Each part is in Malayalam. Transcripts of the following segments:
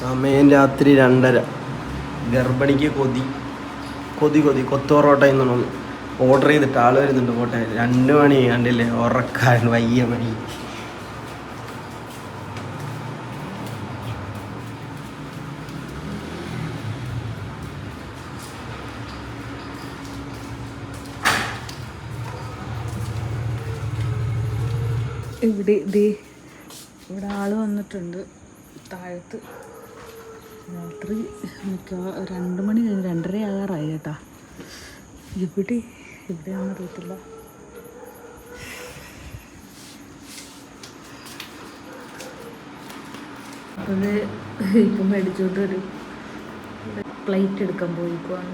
സമയം രാത്രി രണ്ടര. ഗർഭിണിക്ക് കൊതി. കൊതി കൊതി. കൊത്തുപൊറോട്ട പറഞ്ഞു ഓർഡർ ചെയ്തിട്ട് ആൾ വരുന്നുണ്ട് പോട്ടെ. രണ്ട് മണി കണ്ടില്ലേ? ഉറക്കാൻ വയ്യ മണി. ഇവിടെ ദേ ഇവിടെ ആൾ വന്നിട്ടുണ്ട്. താഴത്ത്. രാത്രി മിക്ക രണ്ട് മണി കഴിഞ്ഞ് രണ്ടര ആകാറായി കേട്ടാ. ഇവിടെ എവിടെയാണെന്ന് അറിയത്തില്ല. അത് ഇപ്പം മേടിച്ചോണ്ട് ഒരു പ്ലേറ്റ് എടുക്കാൻ പോയിക്കുവാണ്.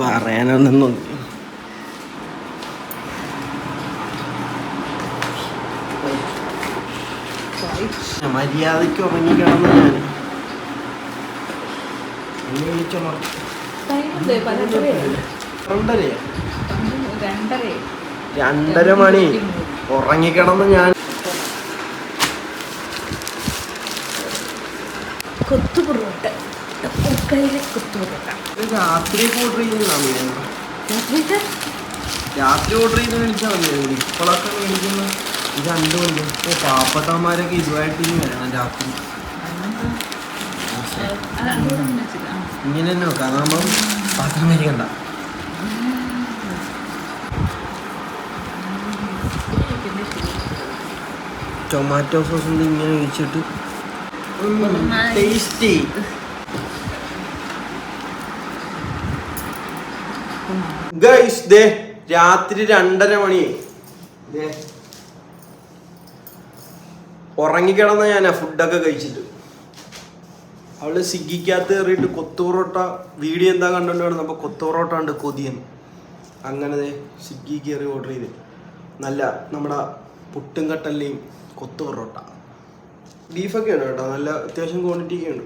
പറയാനൊന്നും മര്യാദയ്ക്ക് ഉറങ്ങി കിടന്നു ഞാൻ രണ്ടര. മണി. ഉറങ്ങിക്കിടന്ന് ഞാൻ രാത്രി ഓർഡർ ചെയ്യുന്നതാണ് രാത്രി ഓർഡർ ചെയ്ത് മേടിച്ചാൽ മതി ഇപ്പോഴൊക്കെ മേടിക്കുന്ന ഇത് രണ്ടു ഓ പാപ്പത്തന്മാരൊക്കെ ഇതുമായിട്ട് ഇനി വരണം രാത്രി. ഇങ്ങനെ തന്നെ വെക്കാം. അതാകുമ്പം പാത്രം മേടിക്കണ്ട ടൊമാറ്റോ സോസ് ഇങ്ങനെ ഒഴിച്ചിട്ട്? ടേസ്റ്റി ഗൈസ് ദേ രാത്രി രണ്ടര മണി ദേ. ഉറങ്ങിക്കിടന്ന ഞാനാ ഫുഡൊക്കെ കഴിച്ചിട്ട്. അവൾ സ്വിഗ്ഗിക്കകത്ത് കയറിയിട്ട് കൊത്തുപൊറോട്ട വീഡിയോ എന്താ കണ്ടോണ്ട് കിടന്നപ്പോൾ കൊത്തുപൊറോട്ട ഉണ്ട് കൊതിയെന്ന്. അങ്ങനെ ദേ സ്വിഗ്ഗി കയറി ഓർഡർ ചെയ്ത്. നല്ല നമ്മുടെ പുട്ടും കട്ടല്ലയും പൊറോട്ട ബീഫൊക്കെ ഉണ്ട് കേട്ടോ? നല്ല അത്യാവശ്യം ക്വാണ്ടിറ്റി ഒക്കെ ഉണ്ട്.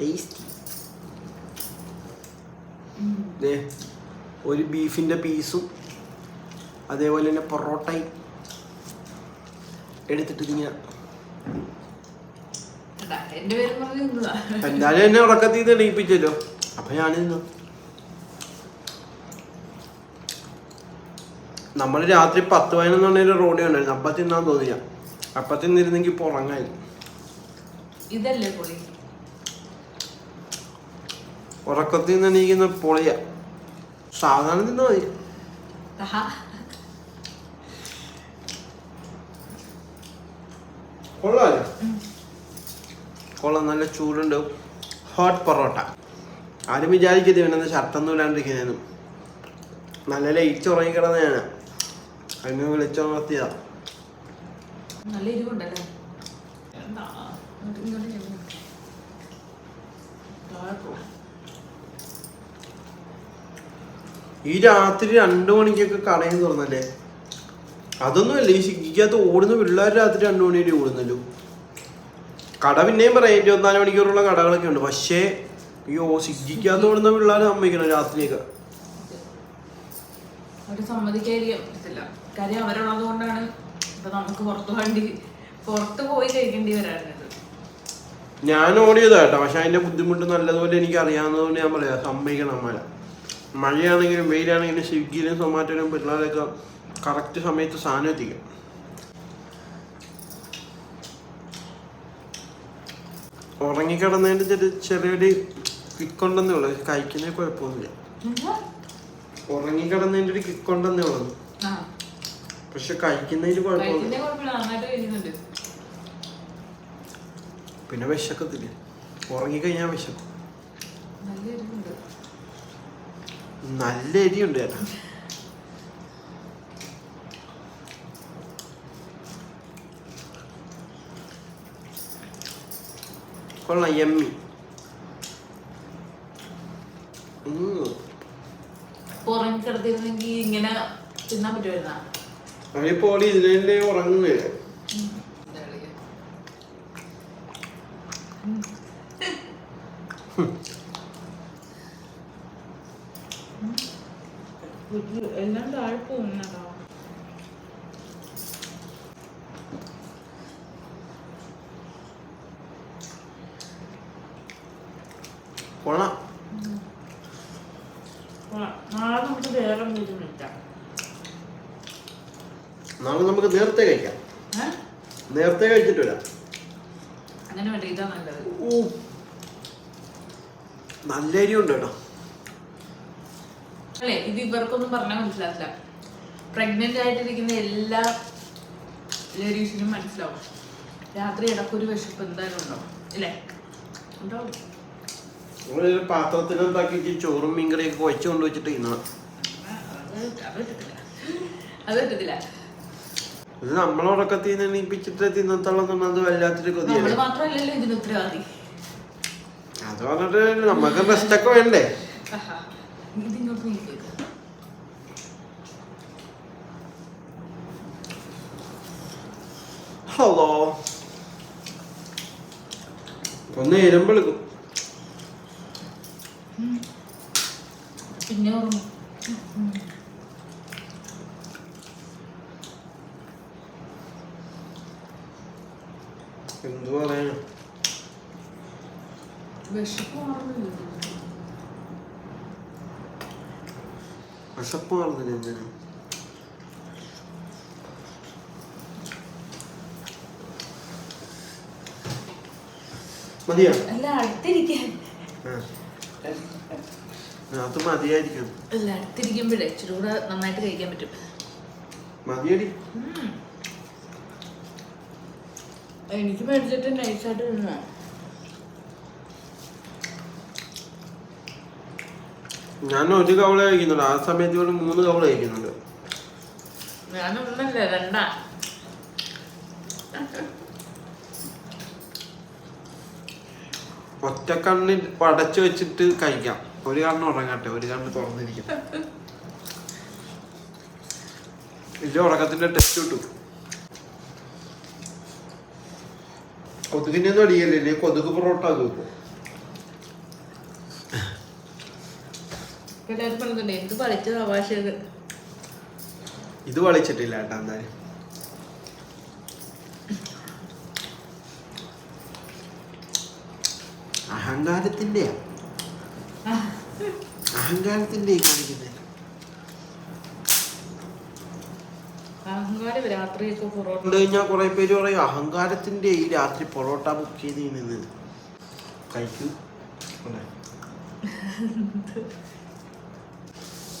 ടേസ്റ്റി. ദേ ഒരു ബീഫിന്റെ പീസും അതേപോലെ തന്നെ പൊറോട്ടയും എടുത്തിട്ട് പറഞ്ഞു എന്തായാലും എന്നെ ഉറക്കത്തിൽ നിന്ന് എണീപ്പിച്ചല്ലോ. അപ്പൊ ഞാനിന്ന് നമ്മൾ രാത്രി പത്ത് പതിനൊന്ന് പതിനൊന്നെണ്ണ റോഡി ഉണ്ടായിരുന്നു. അപ്പം തിന്നാൻ തോന്നില്ല അപ്പം തിന്നിരുന്നെങ്കിൽ ഇപ്പോൾ ഉറങ്ങായി ഇതല്ലേ പൊളി? ഉറക്കത്തിൽ നിന്ന് എണീക്കുന്ന പൊളിയ. സാധാരണ തിന്നാ മതി. കൊള്ളാല്ലേ കൊള്ളാം നല്ല ചൂടുണ്ട്. ഹോട്ട് പൊറോട്ട. ആരും വിചാരിക്കരുത് ഇവനെന്ന് ഷർട്ടൊന്നും ഇല്ലാണ്ടിരിക്കുന്നതെന്നും. നല്ല ലൈറ്റ് ഉറങ്ങിക്കിടന്ന ഞാനാ അതിന് വിളിച്ചുണർത്തിയതാ നല്ല എരിവുണ്ടല്ലേ എന്താ? ഇങ്ങോട്ട് ഇങ്ങോട്ട് ചെല്ല്. താഴെ പോ. ഈ രാത്രി രണ്ടു മണിക്കൊക്കെ കടയും തുറന്നല്ലേ? അതൊന്നുമല്ല ഈ സ്വിഗ്ഗിക്കകത്ത് ഓടുന്ന പിള്ളേർ രാത്രി രണ്ടു മണി വരെ ഓടുന്നല്ലോ. കട പിന്നെയും പറയാം ഇരുപത്തിനാല് മണിക്കൂറുള്ള കടകളൊക്കെ ഉണ്ട്. പക്ഷേ അയ്യോ സ്വിഗ്ഗിക്കകത്ത് ഓടുന്ന പിള്ളേർ സമ്മതിക്കണം രാത്രിയൊക്കെ. അവർ സമ്മതിക്കാതിരിക്കാൻ പറ്റത്തില്ല. കാര്യം അവരുള്ളത് കൊണ്ടാണ് ഇപ്പൊ നമുക്ക് പുറത്തു വണ്ടി പുറത്ത് പോയി കഴിക്കേണ്ടി വരാറുണ്ട് ഞാൻ ഓടിയതാ കേട്ടോ. പക്ഷെ അതിന്റെ ബുദ്ധിമുട്ട് നല്ലതുപോലെ എനിക്ക് അറിയാവുന്നതുകൊണ്ട് ഞാൻ പറയാം സമ്മതിക്കണം മഴ മഴയാണെങ്കിലും വെയിലാണെങ്കിലും സ്വിഗ്ഗിയിലും സൊമാറ്റോയിലും പിള്ളേരൊക്കെ കറക്റ്റ് സമയത്ത് സാധനം എത്തിക്കും. ഉറങ്ങിക്കിടന്നതിന്റെ ചെറിയ ചെറിയൊരു കിക്കുണ്ടെന്നേ ഉള്ളൂ. കഴിക്കുന്നേ കുഴപ്പമൊന്നുമില്ല. ഉറങ്ങിക്കിടന്നതിന്റെ ഒരു കിക്കുണ്ടെന്നേ ഉള്ളൂ. പക്ഷെ കഴിക്കുന്നതിന് കുഴപ്പമൊന്നുമില്ല. പിന്നെ വിശക്കത്തില്ല. ഉറങ്ങിക്കഴിഞ്ഞാൽ വിശക്കും. നല്ല എരിയുണ്ട് ചേട്ടാ കൊള്ളാം എമ്മി ഉറങ്ങിക്കിടത്തിരുന്നെങ്കിൽ ഇങ്ങനെ തിന്നാൻ പറ്റുമായിരുന്നാ? അവനിപ്പോൾ ഇതിനെ ഉറങ്ങുകയല്ലേ എല്ലാം താഴെ പോകുന്നതാ? കൊള്ളാം. നാളെ നമുക്ക് വേറെ വിളിക്കാം നാളെ നമുക്ക് നേരത്തെ കഴിക്കാം? നേരത്തെ കഴിച്ചിട്ട് വരാം. അങ്ങനെ വേണ്ട ഇതാ നല്ലത്. ഓ നല്ല അരി ഉണ്ട് കേട്ടോ അല്ലേ ഇത് ഇവർക്കൊന്നും പറഞ്ഞാൽ മനസ്സിലാക്കില്ല പ്രഗ്നന്റ് ആയിട്ടിരിക്കുന്ന എല്ലാ ലേഡീസിനും മനസ്സിലാവും. രാത്രി ഇടക്കൊരു വിശപ്പ് എന്തായാലും ഉണ്ടാവും. ഇല്ലേ? ഉണ്ടാവും. നമ്മളൊരു പാത്രത്തിനെന്താക്കി ചോറും മീൻകറിയൊക്കെ വെച്ച് കൊണ്ട് വെച്ചിട്ട് ഇന്നാ അത് പറ്റത്തില്ല. ഇത് നമ്മളോടൊക്കെ എണീപ്പിച്ചിട്ട് തിന്നത്തോളം അത് വല്ലാത്തൊരു കൊതിയാണ് അത് പറഞ്ഞിട്ട് നമുക്ക് റെസ്റ്റ് ഒക്കെ വേണ്ടേ? ഹലോ ഒന്ന് എരുമ്പെടുക്കും പിന്നെ എന്തു പറയാ വിശപ്പ് മാറുന്നില്ല എന്തിനാ? മതിയോ? അല്ല അടുത്തിരിക്കാൻ. അത് മതിയായിരിക്കും. അല്ല അടുത്തിരിക്കുമ്പോഴേ ഇച്ചിരി കൂടെ നന്നായിട്ട് കഴിക്കാൻ പറ്റും. മതിയടി. എനിക്ക് മേടിച്ചിട്ട് നൈസായിട്ട് തിന്നാ. ഞാൻ ഒരു കവള കഴിക്കുന്നുണ്ട് ആ സമയത്ത് ഇവിടെ മൂന്ന് കവള കഴിക്കുന്നുണ്ട്. ഞാനൊന്നല്ല രണ്ടാ. ഒറ്റ കണ്ണിൽ പടച്ചു വെച്ചിട്ട് കഴിക്കാം. ഒരു കണ്ണ് ഉറങ്ങട്ടെ ഒരു കണ്ണ് തുറന്നിരിക്കും. ഇതിന്റെ ഉറക്കത്തിന്റെ ടെസ്റ്റ് കിട്ടും. കൊതുകിനെ ഒന്നും അടിയല്ലേ കൊതുക് പൊറോട്ട ആക്കും ഇത് വളിച്ചിട്ടില്ല കേട്ടോ എന്തായാലും. അഹങ്കാരത്തിന്റെ അഹങ്കാരത്തിന്റെ കാണിക്കുന്നത് അഹങ്കാരം രാത്രിയൊക്കെ പൊറോട്ട. കണ്ടു കഴിഞ്ഞാൽ കുറെ പേര് പറയും അഹങ്കാരത്തിന്റെ ഈ രാത്രി പൊറോട്ട ബുക്ക് ചെയ്ത് നിന്ന് കഴിക്കൂ?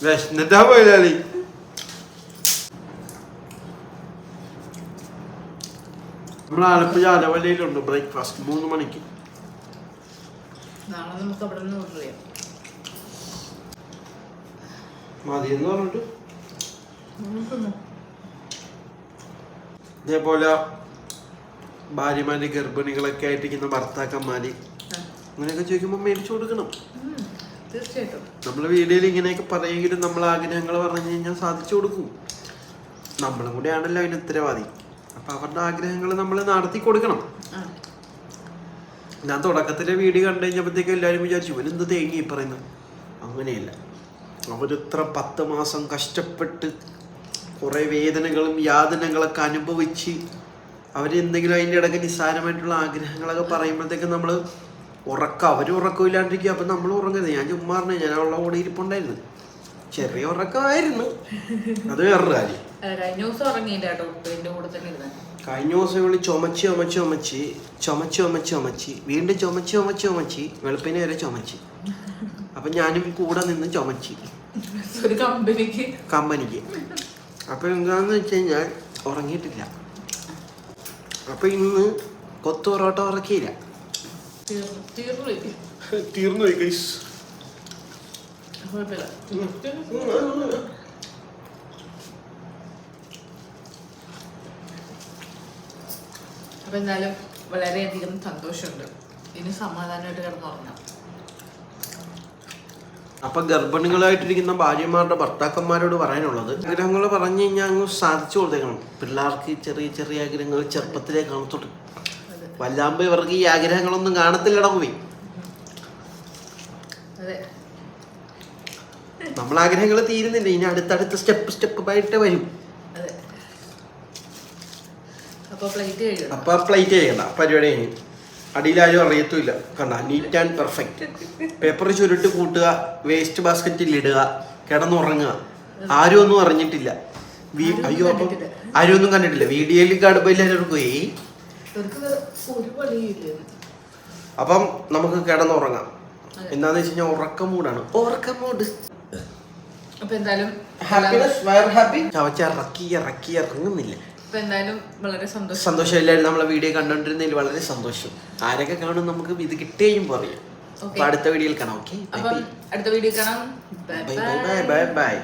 വിശന്നിട്ടാ പോയാലി നമ്മൾ ആലപ്പുഴ അലവലയിലുണ്ട് ബ്രേക്ക്ഫാസ്റ്റ് മൂന്ന് മണിക്ക്. നാളെ നമുക്ക് അവിടെ നിന്ന് ഓർഡർ ചെയ്യാം. മതി എന്ന് പറഞ്ഞിട്ട് ഇതേപോലെ ഭാര്യമാര് ഗർഭിണികളൊക്കെ ആയിട്ടിരിക്കുന്ന ഭർത്താക്കന്മാര്. അങ്ങനെയൊക്കെ ചോദിക്കുമ്പോൾ മേടിച്ചു കൊടുക്കണം. തീർച്ചയായിട്ടും. നമ്മൾ വീഡിയോയിൽ ഇങ്ങനെയൊക്കെ പറയുമെങ്കിലും നമ്മൾ ആഗ്രഹങ്ങൾ പറഞ്ഞു കഴിഞ്ഞാൽ സാധിച്ചു കൊടുക്കും. നമ്മളും കൂടെയാണല്ലോ അതിന് ഉത്തരവാദി. അപ്പൊ അവരുടെ ആഗ്രഹങ്ങൾ നമ്മൾ നടത്തി കൊടുക്കണം. ഞാൻ തുടക്കത്തിലെ വീഡിയോ കണ്ടു കഴിഞ്ഞപ്പോഴത്തേക്കും എല്ലാവരും വിചാരിച്ചു ഇവനെന്ത് തേങ്ങി പറയുന്നു? അങ്ങനെയല്ല. അവരിത്ര പത്ത് മാസം കഷ്ടപ്പെട്ട് കുറേ വേദനകളും യാതനകളൊക്കെ അനുഭവിച്ച് അവരെന്തെങ്കിലും അതിന്റെ ഇടയ്ക്ക് നിസ്സാരമായിട്ടുള്ള ആഗ്രഹങ്ങളൊക്കെ പറയുമ്പോഴത്തേക്കും നമ്മൾ ഉറക്കം അവർ ഉറക്കമില്ലാണ്ടിരിക്കുക. അപ്പം നമ്മൾ ഉറങ്ങരുത്. ഞാൻ ചുമ്മാ ഞാൻ അവളുടെ കൂടെ ഇരിപ്പുണ്ടായിരുന്നു. ചെറിയ ഉറക്കമായിരുന്നു. അത് വേറൊരു കാര്യം. കഴിഞ്ഞ ദിവസം ഉറങ്ങിയില്ല കേട്ടോ എന്റെ കൂടെ തന്നെ ഇരുന്ന്. കഴിഞ്ഞ ദിവസം ഇവൾ ചുമച്ച് ചുമച്ച് ചുമച്ച് ചുമച്ച് ചുമച്ച് ചുമച്ച് വീണ്ടും ചുമച്ച് ചുമച്ച് ചുമച്ച് വെളുപ്പിനെ വരെ ചുമച്ച്. അപ്പൊ ഞാനും കൂടെ നിന്ന് ചുമച്ച്. ഒരു കമ്പനിക്ക്. കമ്പനിക്ക്. അപ്പൊ എന്താന്ന് വെച്ച് കഴിഞ്ഞാൽ ഉറങ്ങിയിട്ടില്ല. അപ്പൊ ഇന്ന് കൊത്തു പൊറോട്ട ഉറക്കിയില്ല. തീർന്നു പോയി. guys. കുഴപ്പമില്ല. അപ്പൊ എന്തായാലും വളരെയധികം സന്തോഷമുണ്ട്. ഇനി സമാധാനമായിട്ട് കിടന്നുറങ്ങാം അപ്പൊ ഗർഭിണികളായിട്ടിരിക്കുന്ന ഭാര്യമാരുടെ ഭർത്താക്കന്മാരോട് പറയാനുള്ളത് ആഗ്രഹങ്ങൾ പറഞ്ഞു കഴിഞ്ഞാൽ അങ്ങ് സാധിച്ചു കൊടുത്തേക്കണം. പിള്ളേർക്ക് ചെറിയ ചെറിയ ആഗ്രഹങ്ങൾ ചെറുപ്പത്തിലേ കാണത്തുള്ളൂ. വല്ലാമ്പോ ഇവർക്ക് ഈ ആഗ്രഹങ്ങളൊന്നും കാണത്തില്ലട പോയി നമ്മൾ ആഗ്രഹങ്ങൾ തീരുന്നില്ല. ഇനി അടുത്തടുത്ത സ്റ്റെപ്പ് സ്റ്റെപ്പ് ആയിട്ട് വരും. അതെ അപ്പൊ പ്ലേറ്റ് അപ്പൊ പ്ലേറ്റ് ചെയ്യണ്ട പരിപാടി കഴിഞ്ഞു. അടിയിലാരും അറിയത്തുമില്ല. കണ്ട നീറ്റ് ആൻഡ് പെർഫെക്റ്റ് പേപ്പർ ചുരുട്ട് കൂട്ടുക വേസ്റ്റ് ബാസ്ക്കറ്റിൽ ഇടുക കിടന്നുറങ്ങുക. ആരും ഒന്നും അറിഞ്ഞിട്ടില്ല. അയ്യോ അപ്പം ആരും ഒന്നും കണ്ടിട്ടില്ല. വീഡിയോയിൽ കാണുമ്പോൾ അപ്പം നമുക്ക് കിടന്നുറങ്ങാം. എന്താന്ന് വെച്ച് കഴിഞ്ഞാൽ ഉറക്കം മൂടാണ്. ഉറക്കം മൂഡ് അപ്പൊ എന്തായാലും ഹാപ്പിനെസ് വയർ ഹാപ്പി ചവച്ചിറക്കി ഇറക്കി ഇറങ്ങുന്നില്ല. അപ്പൊ എന്തായാലും വളരെ സന്തോഷം. സന്തോഷം എല്ലാവരും നമ്മളെ വീഡിയോ കണ്ടോണ്ടിരുന്നതിൽ വളരെ സന്തോഷം. ആരൊക്കെ കാണും നമുക്ക് ഇത് കിട്ടുകയും പറയും. അപ്പൊ അടുത്ത വീഡിയോയിൽ കാണാം. ഓക്കെ? അപ്പം അടുത്ത വീഡിയോ കാണാം. Bye bye bye bye